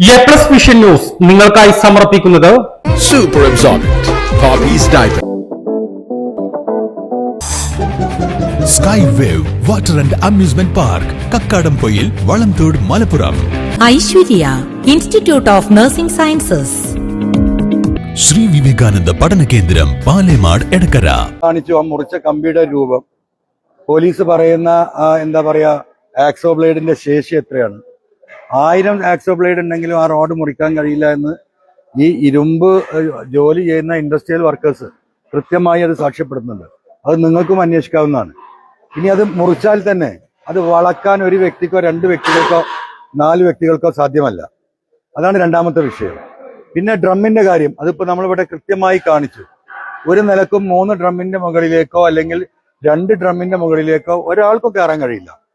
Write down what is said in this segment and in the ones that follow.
A plus vision news നിങ്ങൾക്കായി സമർപ്പിക്കുന്നത് super absorbent. Sky wave water and amusement park Kakkadampoyil Valamthode Malappuram Aishwarya institute of nursing sciences Sri Vivekananda പഠന കേന്ദ്രം പാലേമാട് എടക്കര കാണിച്ചു ആ മുറിച്ച കമ്പിയുടെ രൂപം. പോലീസ് പറയുന്ന എന്താ പറയാ ആക്സോ ബ്ലേഡിന്റെ ശേഷി എത്രയാണ്? ആയിരം ആക്സോ ബ്ലേഡ് ഉണ്ടെങ്കിലും ആ റോഡ് മുറിക്കാൻ കഴിയില്ല എന്ന് ഈ ഇരുമ്പ് ജോലി ചെയ്യുന്ന ഇൻഡസ്ട്രിയൽ വർക്കേഴ്സ് കൃത്യമായി അത് സാക്ഷ്യപ്പെടുന്നുണ്ട് അത് നിങ്ങൾക്കും അന്വേഷിക്കാവുന്നതാണ്. ഇനി അത് മുറിച്ചാൽ തന്നെ അത് വളക്കാൻ ഒരു വ്യക്തിക്കോ രണ്ട് വ്യക്തികൾക്കോ നാല് വ്യക്തികൾക്കോ സാധ്യമല്ല. അതാണ് രണ്ടാമത്തെ വിഷയം. പിന്നെ ഡ്രമ്മിന്റെ കാര്യം. അതിപ്പോ നമ്മളിവിടെ കൃത്യമായി കാണിച്ചു. ഒരു നിലക്കും മൂന്ന് ഡ്രമ്മിന്റെ മുകളിലേക്കോ അല്ലെങ്കിൽ രണ്ട് ഡ്രമ്മിന്റെ മുകളിലേക്കോ ഒരാൾക്കും കയറാൻ കഴിയില്ല.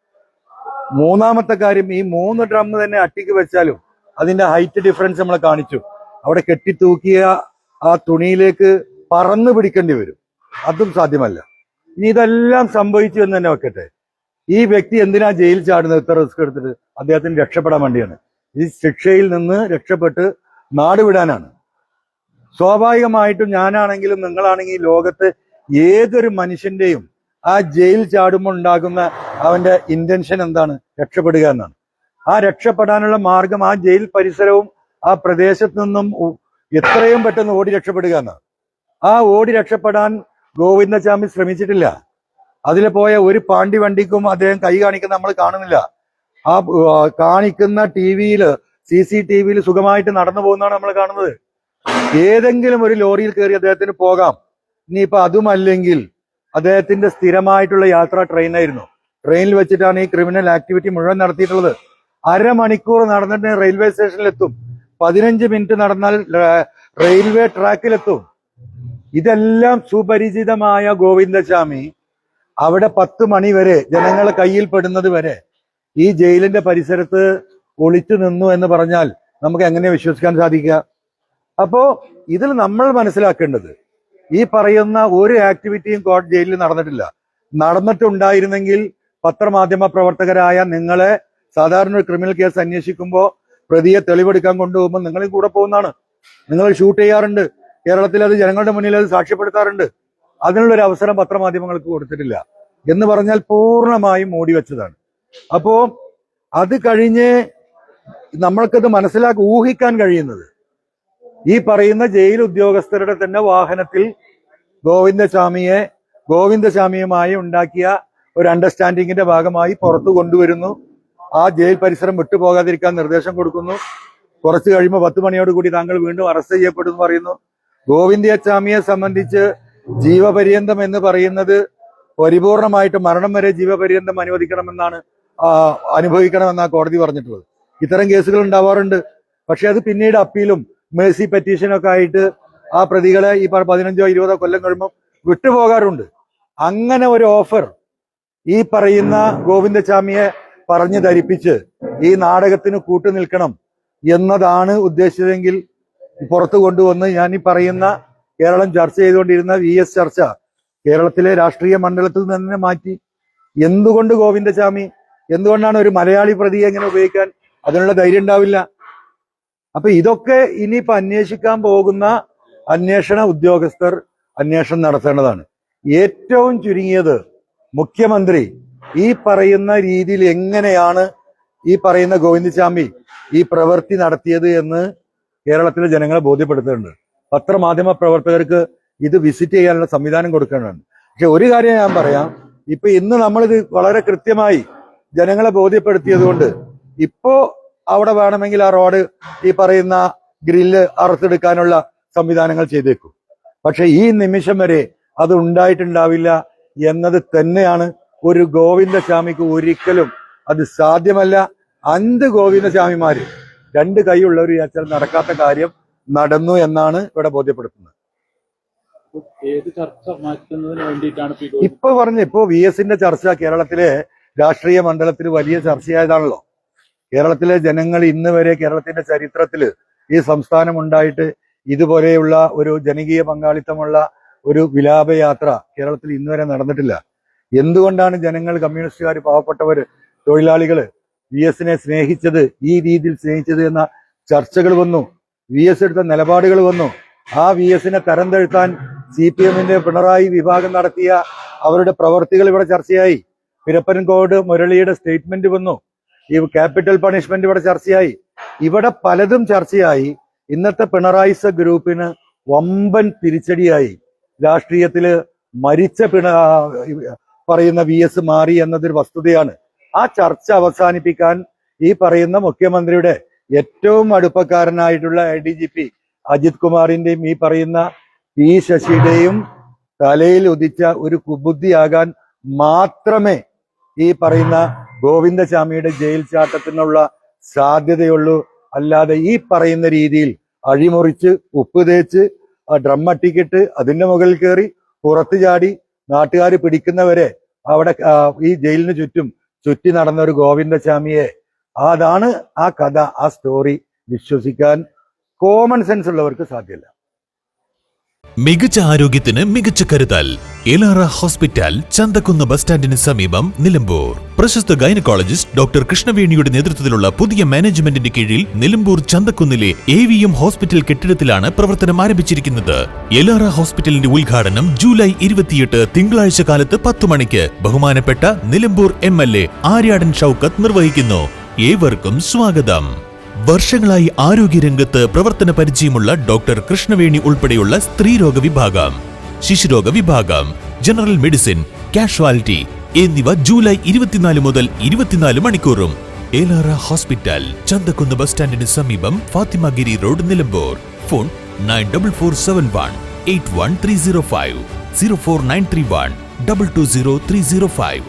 മൂന്നാമത്തെ കാര്യം ഈ മൂന്ന് ഡ്രം തന്നെ അട്ടിക്ക് വെച്ചാലും അതിന്റെ ഹൈറ്റ് ഡിഫറൻസ് നമ്മൾ കാണിച്ചു. അവിടെ കെട്ടിത്തൂക്കിയ ആ തുണിയിലേക്ക് പറന്നു പിടിക്കേണ്ടി വരും. അതും സാധ്യമല്ല. ഇനി ഇതെല്ലാം സംഭവിച്ചു എന്ന് തന്നെ വെക്കട്ടെ. ഈ വ്യക്തി എന്തിനാ ജയിൽ ചാടുന്നത്? ഇത്ര റിസ്ക് എടുത്തിട്ട് അദ്ദേഹത്തിന് രക്ഷപ്പെടാൻ വേണ്ടിയാണ്. ഈ ശിക്ഷയിൽ നിന്ന് രക്ഷപ്പെട്ട് നാട് വിടാനാണ്. സ്വാഭാവികമായിട്ടും ഞാനാണെങ്കിലും നിങ്ങളാണെങ്കിലും ലോകത്ത് ഏതൊരു മനുഷ്യന്റെയും ആ ജയിൽ ചാടുമ്പോൾ ഉണ്ടാകുന്ന അവന്റെ ഇന്റൻഷൻ എന്താണ്? രക്ഷപ്പെടുക എന്നാണ്. ആ രക്ഷപ്പെടാനുള്ള മാർഗം ആ ജയിൽ പരിസരവും ആ പ്രദേശത്ത് നിന്നും എത്രയും പെട്ടെന്ന് ഓടി രക്ഷപ്പെടുക എന്നാണ്. ആ ഓടി രക്ഷപ്പെടാൻ ഗോവിന്ദസ്വാമി ശ്രമിച്ചിട്ടില്ല. അതിൽ പോയ ഒരു പാണ്ടി വണ്ടിക്കും അദ്ദേഹം കൈ കാണിക്കുന്ന നമ്മൾ കാണുന്നില്ല. ആ കാണിക്കുന്ന ടി വിയിൽ സി സി ടി വിയിൽ സുഖമായിട്ട് നടന്നു പോകുന്നതാണ് നമ്മൾ കാണുന്നത്. ഏതെങ്കിലും ഒരു ലോറിയിൽ കയറി അദ്ദേഹത്തിന് പോകാം. ഇനിയിപ്പോ അതുമല്ലെങ്കിൽ അദ്ദേഹത്തിന്റെ സ്ഥിരമായിട്ടുള്ള യാത്ര ട്രെയിനായിരുന്നു. ട്രെയിനിൽ വെച്ചിട്ടാണ് ഈ ക്രിമിനൽ ആക്ടിവിറ്റി മുഴുവൻ നടത്തിയിട്ടുള്ളത്. അരമണിക്കൂർ നടന്നിട്ട് റെയിൽവേ സ്റ്റേഷനിലെത്തും. പതിനഞ്ച് മിനിറ്റ് നടന്നാൽ റെയിൽവേ ട്രാക്കിലെത്തും. ഇതെല്ലാം സുപരിചിതമായ ഗോവിന്ദസ്വാമി. അവിടെ പത്ത് മണി വരെ ജനങ്ങളെ കയ്യിൽ പെടുന്നത് വരെ ഈ ജയിലിന്റെ പരിസരത്ത് ഒളിച്ചു നിന്നു എന്ന് പറഞ്ഞാൽ നമുക്ക് എങ്ങനെ വിശ്വസിക്കാൻ സാധിക്കുക? അപ്പോ ഇതിൽ നമ്മൾ മനസ്സിലാക്കേണ്ടത് ഈ പറയുന്ന ഒരു ആക്ടിവിറ്റിയും കോടതി ജയിലിൽ നടന്നിട്ടില്ല. നടന്നിട്ടുണ്ടായിരുന്നെങ്കിൽ പത്രമാധ്യമ പ്രവർത്തകരായ നിങ്ങളെ സാധാരണ ഒരു ക്രിമിനൽ കേസ് അന്വേഷിക്കുമ്പോൾ പ്രതിയെ തെളിവെടുക്കാൻ കൊണ്ടുപോകുമ്പോൾ നിങ്ങളും കൂടെ പോകുന്നതാണ്. നിങ്ങൾ ഷൂട്ട് ചെയ്യാറുണ്ട്. കേരളത്തിൽ അത് ജനങ്ങളുടെ മുന്നിൽ അത് സാക്ഷ്യപ്പെടുത്താറുണ്ട്. അതിനുള്ള ഒരു അവസരം പത്രമാധ്യമങ്ങൾക്ക് കൊടുത്തിട്ടില്ല. എന്ന് പറഞ്ഞാൽ പൂർണമായും മൂടി വെച്ചതാണ്. അപ്പോ അത് കഴിഞ്ഞ് നമ്മൾക്കത് മനസ്സിലാക്കി ഊഹിക്കാൻ കഴിയുന്നത് ഈ പറയുന്ന ജയിൽ ഉദ്യോഗസ്ഥരുടെ തന്നെ വാഹനത്തിൽ ഗോവിന്ദസ്വാമിയെ ഗോവിന്ദസ്വാമിയുമായി ഉണ്ടാക്കിയ ഒരു അണ്ടർസ്റ്റാൻഡിങ്ങിന്റെ ഭാഗമായി പുറത്തു കൊണ്ടുവരുന്നു. ആ ജയിൽ പരിസരം വിട്ടുപോകാതിരിക്കാൻ നിർദ്ദേശം കൊടുക്കുന്നു. കുറച്ചു കഴിയുമ്പോൾ പത്ത് മണിയോടുകൂടി താങ്കൾ വീണ്ടും അറസ്റ്റ് ചെയ്യപ്പെടുന്നു പറയുന്നു. ഗോവിന്ദസ്വാമിയെ സംബന്ധിച്ച് ജീവപര്യന്തം എന്ന് പറയുന്നത് പരിപൂർണമായിട്ട് മരണം വരെ ജീവപര്യന്തം അനുവദിക്കണമെന്നാണ് അനുഭവിക്കണമെന്നാണ് കോടതി പറഞ്ഞിട്ടുള്ളത്. ഇത്തരം കേസുകൾ ഉണ്ടാവാറുണ്ട്. പക്ഷെ അത് പിന്നീട് അപ്പീലും മേഴ്സി പെറ്റീഷനൊക്കെ ആയിട്ട് ആ പ്രതികളെ ഈ പതിനഞ്ചോ ഇരുപതോ കൊല്ലം കഴിയുമ്പോൾ വിട്ടുപോകാറുണ്ട്. അങ്ങനെ ഒരു ഓഫർ ഈ പറയുന്ന ഗോവിന്ദസ്വാമിയെ പറഞ്ഞു ധരിപ്പിച്ച് ഈ നാടകത്തിന് കൂട്ടു നിൽക്കണം എന്നതാണ് ഉദ്ദേശിച്ചതെങ്കിൽ പുറത്തു കൊണ്ടുവന്ന് ഞാൻ ഈ പറയുന്ന കേരളം ചർച്ച ചെയ്തുകൊണ്ടിരുന്ന വി എസ് ചർച്ച കേരളത്തിലെ രാഷ്ട്രീയ മണ്ഡലത്തിൽ തന്നെ മാറ്റി എന്തുകൊണ്ട് ഗോവിന്ദസ്വാമി എന്തുകൊണ്ടാണ് ഒരു മലയാളി പ്രതിയെ എങ്ങനെ ഉപയോഗിക്കാൻ അതിനുള്ള ധൈര്യം ഉണ്ടാവില്ല? അപ്പൊ ഇതൊക്കെ ഇനിയിപ്പോ അന്വേഷിക്കാൻ പോകുന്ന അന്വേഷണ ഉദ്യോഗസ്ഥർ അന്വേഷണം നടത്തേണ്ടതാണ്. ഏറ്റവും ചുരുങ്ങിയത് മുഖ്യമന്ത്രി ഈ പറയുന്ന രീതിയിൽ എങ്ങനെയാണ് ഈ പറയുന്ന ഗോവിന്ദസ്വാമി ഈ പ്രവൃത്തി നടത്തിയത് എന്ന് കേരളത്തിലെ ജനങ്ങളെ ബോധ്യപ്പെടുത്തുന്നുണ്ട്. പത്രമാധ്യമ പ്രവർത്തകർക്ക് ഇത് വിസിറ്റ് ചെയ്യാനുള്ള സംവിധാനം കൊടുക്കേണ്ടതാണ്. പക്ഷെ ഒരു കാര്യം ഞാൻ പറയാം. ഇപ്പൊ ഇന്ന് നമ്മളിത് വളരെ കൃത്യമായി ജനങ്ങളെ ബോധ്യപ്പെടുത്തിയത് കൊണ്ട് ഇപ്പോ അവിടെ വേണമെങ്കിൽ ആ റോഡ് ഈ പറയുന്ന ഗ്രില്ല് അറുത്തെടുക്കാനുള്ള സംവിധാനങ്ങൾ ചെയ്തേക്കും. പക്ഷെ ഈ നിമിഷം വരെ അത് ഉണ്ടായിട്ടുണ്ടാവില്ല എന്നത് തന്നെയാണ് ഒരു ഗോവിന്ദസ്വാമിക്ക് ഒരിക്കലും അത് സാധ്യമല്ല. അഞ്ച് ഗോവിന്ദസ്വാമിമാര് രണ്ട് കൈയുള്ളവർ വിചാരിച്ചാൽ നടക്കാത്ത കാര്യം നടന്നു എന്നാണ് ഇവിടെ ബോധ്യപ്പെടുത്തുന്നത്. ഇപ്പൊ പറഞ്ഞു ഇപ്പോ വി എസിന്റെ ചർച്ച കേരളത്തിലെ രാഷ്ട്രീയ മണ്ഡലത്തിൽ വലിയ ചർച്ചയായതാണല്ലോ. കേരളത്തിലെ ജനങ്ങൾ ഇന്ന് വരെ കേരളത്തിന്റെ ചരിത്രത്തിൽ ഈ സംസ്ഥാനം ഉണ്ടായിട്ട് ഇതുപോലെയുള്ള ഒരു ജനകീയ പങ്കാളിത്തമുള്ള ഒരു വിലാപയാത്ര കേരളത്തിൽ ഇന്ന് വരെ നടന്നിട്ടില്ല. എന്തുകൊണ്ടാണ് ജനങ്ങൾ കമ്മ്യൂണിസ്റ്റുകാർ പാവപ്പെട്ടവർ തൊഴിലാളികൾ വി എസിനെ സ്നേഹിച്ചത് ഈ രീതിയിൽ സ്നേഹിച്ചത് എന്ന ചർച്ചകൾ വന്നു വി എസ് എടുത്ത നിലപാടുകൾ വന്നു. ആ വി എസിനെ തരം തഴുത്താൻ സി പി എമ്മിന്റെ പിണറായി വിഭാഗം നടത്തിയ അവരുടെ പ്രവർത്തികൾ ഇവിടെ ചർച്ചയായി. പിരപ്പൻകോട് മുരളിയുടെ സ്റ്റേറ്റ്മെന്റ് വന്നു. ഈ ക്യാപിറ്റൽ പണിഷ്മെന്റ് ഇവിടെ ചർച്ചയായി. ഇവിടെ പലതും ചർച്ചയായി. ഇന്നത്തെ പിണറായിസ ഗ്രൂപ്പിന് വമ്പൻ തിരിച്ചടിയായി രാഷ്ട്രീയത്തിൽ മരിച്ച പിണ പറയുന്ന വി എസ് മാറി എന്നതൊരു വസ്തുതയാണ്. ആ ചർച്ച അവസാനിപ്പിക്കാൻ ഈ പറയുന്ന മുഖ്യമന്ത്രിയുടെ ഏറ്റവും അടുപ്പക്കാരനായിട്ടുള്ള A D G P Ajith കുമാറിന്റെയും ഈ പറയുന്ന പി ശശിയുടെയും തലയിൽ ഉദിച്ച ഒരു കുബുദ്ധിയാകാൻ മാത്രമേ ഈ പറയുന്ന ഗോവിന്ദസ്വാമിയുടെ ജയിൽ ചാട്ടത്തിനുള്ള സാധ്യതയുള്ളൂ. അല്ലാതെ ഈ പറയുന്ന രീതിയിൽ അഴിമുറിച്ച് ഉപ്പ് തേച്ച് ഡ്രം അട്ടിക്കിട്ട് അതിന്റെ മുകളിൽ കയറി പുറത്തു ചാടി നാട്ടുകാർ പിടിക്കുന്നവരെ അവിടെ ഈ ജയിലിന് ചുറ്റും ചുറ്റി നടന്ന ഒരു ഗോവിന്ദസ്വാമിയെ അതാണ് ആ കഥ ആ സ്റ്റോറി വിശ്വസിക്കാൻ കോമൺ സെൻസ് ഉള്ളവർക്ക് സാധ്യമല്ല. മികച്ച ആരോഗ്യത്തിന് മികച്ച കരുതൽ. എലാറ ഹോസ്പിറ്റൽ ചന്തക്കുന്ന് ബസ് സ്റ്റാൻഡിന് സമീപം നിലമ്പൂർ. പ്രശസ്ത ഗൈനക്കോളജിസ്റ്റ് ഡോക്ടർ കൃഷ്ണവേണിയുടെ നേതൃത്വത്തിലുള്ള പുതിയ മാനേജ്മെന്റിന്റെ കീഴിൽ നിലമ്പൂർ ചന്തക്കുന്നിലെ എ വി എം ഹോസ്പിറ്റൽ കെട്ടിടത്തിലാണ് പ്രവർത്തനം ആരംഭിച്ചിരിക്കുന്നത്. എലാറ ഹോസ്പിറ്റലിന്റെ ഉദ്ഘാടനം ജൂലൈ ഇരുപത്തിയെട്ട് തിങ്കളാഴ്ച കാലത്ത് പത്തു മണിക്ക് ബഹുമാനപ്പെട്ട Nilambur M L A Aryadan Shoukath നിർവഹിക്കുന്നു. ഏവർക്കും സ്വാഗതം. വർഷങ്ങളായി ആരോഗ്യരംഗത്ത് പ്രവർത്തന പരിചയമുള്ള ഡോക്ടർ കൃഷ്ണവേണി ഉൾപ്പെടെയുള്ള സ്ത്രീരോഗ വിഭാഗം ശിശുരോഗ വിഭാഗം ജനറൽ മെഡിസിൻ കാഷ്വാലിറ്റി എന്നിവ ജൂലൈ ഇരുപത്തിനാല് മുതൽ ഇരുപത്തിനാല് മണിക്കൂറും. ഏലാറ ഹോസ്പിറ്റൽ ചന്തക്കുന്ന് ബസ് സ്റ്റാൻഡിന് സമീപം Fathimagiri road Nilambur. Phone nine double four seven one eight one three zero five zero four nine three one double two zero three zero five.